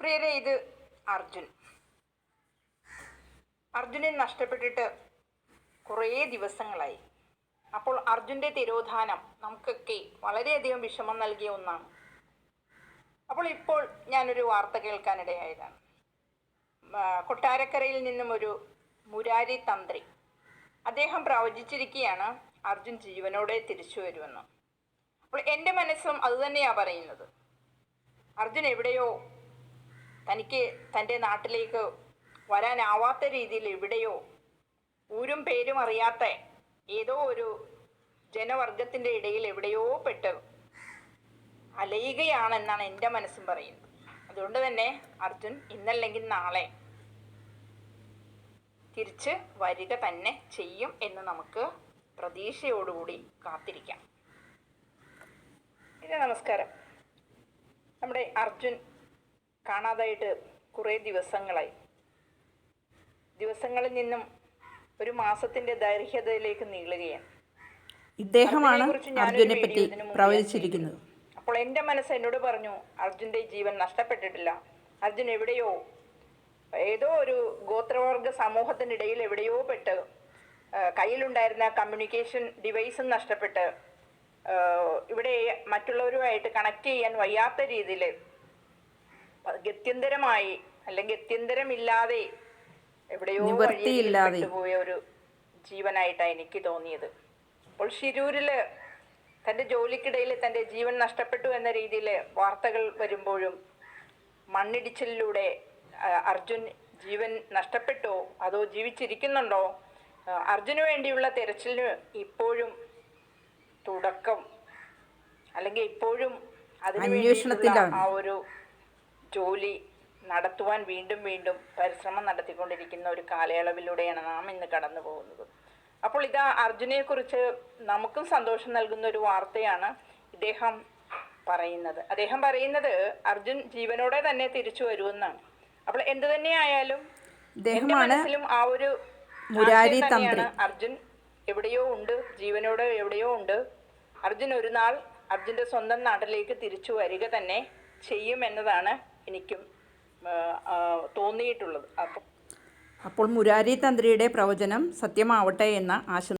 പ്രിയരെ ഇത് അർജുൻ. അർജുനെ നഷ്ടപ്പെട്ടിട്ട് കുറേ ദിവസങ്ങളായി. അപ്പോൾ അർജുന്റെ തിരോധാനം നമുക്കൊക്കെ വളരെയധികം വിഷമം നൽകിയ ഒന്നാണ്. അപ്പോൾ ഇപ്പോൾ ഞാനൊരു വാർത്ത കേൾക്കാനിടയായതാണ്. കൊട്ടാരക്കരയിൽ നിന്നും ഒരു മുരാരി തന്ത്രി അദ്ദേഹം പ്രവചിച്ചിരിക്കുകയാണ് അർജുൻ ജീവനോടെ തിരിച്ചു വരുമെന്ന്. അപ്പോൾ എന്റെ മനസ്സും അതുതന്നെയാണ് പറയുന്നത്. അർജുൻ എവിടെയോ തനിക്ക് തന്റെ നാട്ടിലേക്ക് വരാനാവാത്ത രീതിയിൽ എവിടെയോ ഊരും പേരും അറിയാത്ത ഏതോ ഒരു ജനവർഗത്തിന്റെ ഇടയിൽ എവിടെയോ പെട്ട് അലയുകയാണെന്നാണ് എന്റെ മനസ്സും പറയുന്നത്. അതുകൊണ്ട് തന്നെ അർജുൻ ഇന്നല്ലെങ്കിൽ നാളെ തിരിച്ച് വരിക തന്നെ ചെയ്യും എന്ന് നമുക്ക് പ്രതീക്ഷയോടുകൂടി കാത്തിരിക്കാം. ഇത് നമസ്കാരം. നമ്മുടെ അർജുൻ കാണാതായിട്ട് കുറേ ദിവസങ്ങളായി. ദിവസങ്ങളിൽ നിന്നും ഒരു മാസത്തിന്റെ ദൈർഘ്യതയിലേക്ക് നീളുകയാണ്. ഇദ്ദേഹമാണ് അർജുനെ പറ്റി പ്രവചിച്ചിരിക്കുന്നത്. അപ്പോൾ എന്റെ മനസ്സ് എന്നോട് പറഞ്ഞു അർജുന്റെ ജീവൻ നഷ്ടപ്പെട്ടിട്ടില്ല. അർജുൻ എവിടെയോ ഏതോ ഒരു ഗോത്രവർഗ സമൂഹത്തിനിടയിൽ എവിടെയോ പെട്ട് കയ്യിലുണ്ടായിരുന്ന കമ്മ്യൂണിക്കേഷൻ ഡിവൈസും നഷ്ടപ്പെട്ട് ഇവിടെ മറ്റുള്ളവരുമായിട്ട് കണക്ട് ചെയ്യാൻ വയ്യാത്ത രീതിയിൽ ഗത്യന്തരമായി അല്ലെങ്കിൽ ഗത്യന്തരമില്ലാതെ എവിടെയോ പോയ ഒരു ജീവനായിട്ടാണ് എനിക്ക് തോന്നിയത്. അപ്പോൾ ഷിരൂരിൽ തന്റെ ജോലിക്കിടയിൽ തന്റെ ജീവൻ നഷ്ടപ്പെട്ടു എന്ന രീതിയിൽ വാർത്തകൾ വരുമ്പോഴും മണ്ണിടിച്ചിലൂടെ അർജുൻ ജീവൻ നഷ്ടപ്പെട്ടോ അതോ ജീവിച്ചിരിക്കുന്നുണ്ടോ? അർജുന് വേണ്ടിയുള്ള തെരച്ചിലിന് ഇപ്പോഴും തുടക്കം അല്ലെങ്കിൽ ഇപ്പോഴും അതിനുവേണ്ടി വേണ്ടിയിട്ടുള്ള ആ ഒരു ജോലി നടത്തുവാൻ വീണ്ടും വീണ്ടും പരിശ്രമം നടത്തിക്കൊണ്ടിരിക്കുന്ന ഒരു കാലയളവിലൂടെയാണ് നാം ഇന്ന് കടന്നു പോകുന്നത്. അപ്പോൾ ഇത് അർജുനെ കുറിച്ച് നമുക്കും സന്തോഷം നൽകുന്ന ഒരു വാർത്തയാണ് ഇദ്ദേഹം പറയുന്നത്. അദ്ദേഹം പറയുന്നത് അർജുൻ ജീവനോടെ തന്നെ തിരിച്ചു വരുമെന്നാണ്. അപ്പോൾ എന്ത് തന്നെയായാലും ആയാലും മനസ്സിലും ആ ഒരു മുരാരി തന്നെയാണ്. അർജുൻ എവിടെയോ ഉണ്ട് ജീവനോടെ എവിടെയോ ഉണ്ട്. അർജുൻ ഒരു നാൾ അർജുന്റെ സ്വന്തം നാട്ടിലേക്ക് തിരിച്ചു വരിക തന്നെ ചെയ്യുമെന്നതാണ് എനിക്കും തോന്നിയിട്ടുള്ളത്. അപ്പോൾ അപ്പോൾ മുരാരി തന്ത്രിയുടെ പ്രവചനം സത്യമാവട്ടെ എന്ന ആശംസ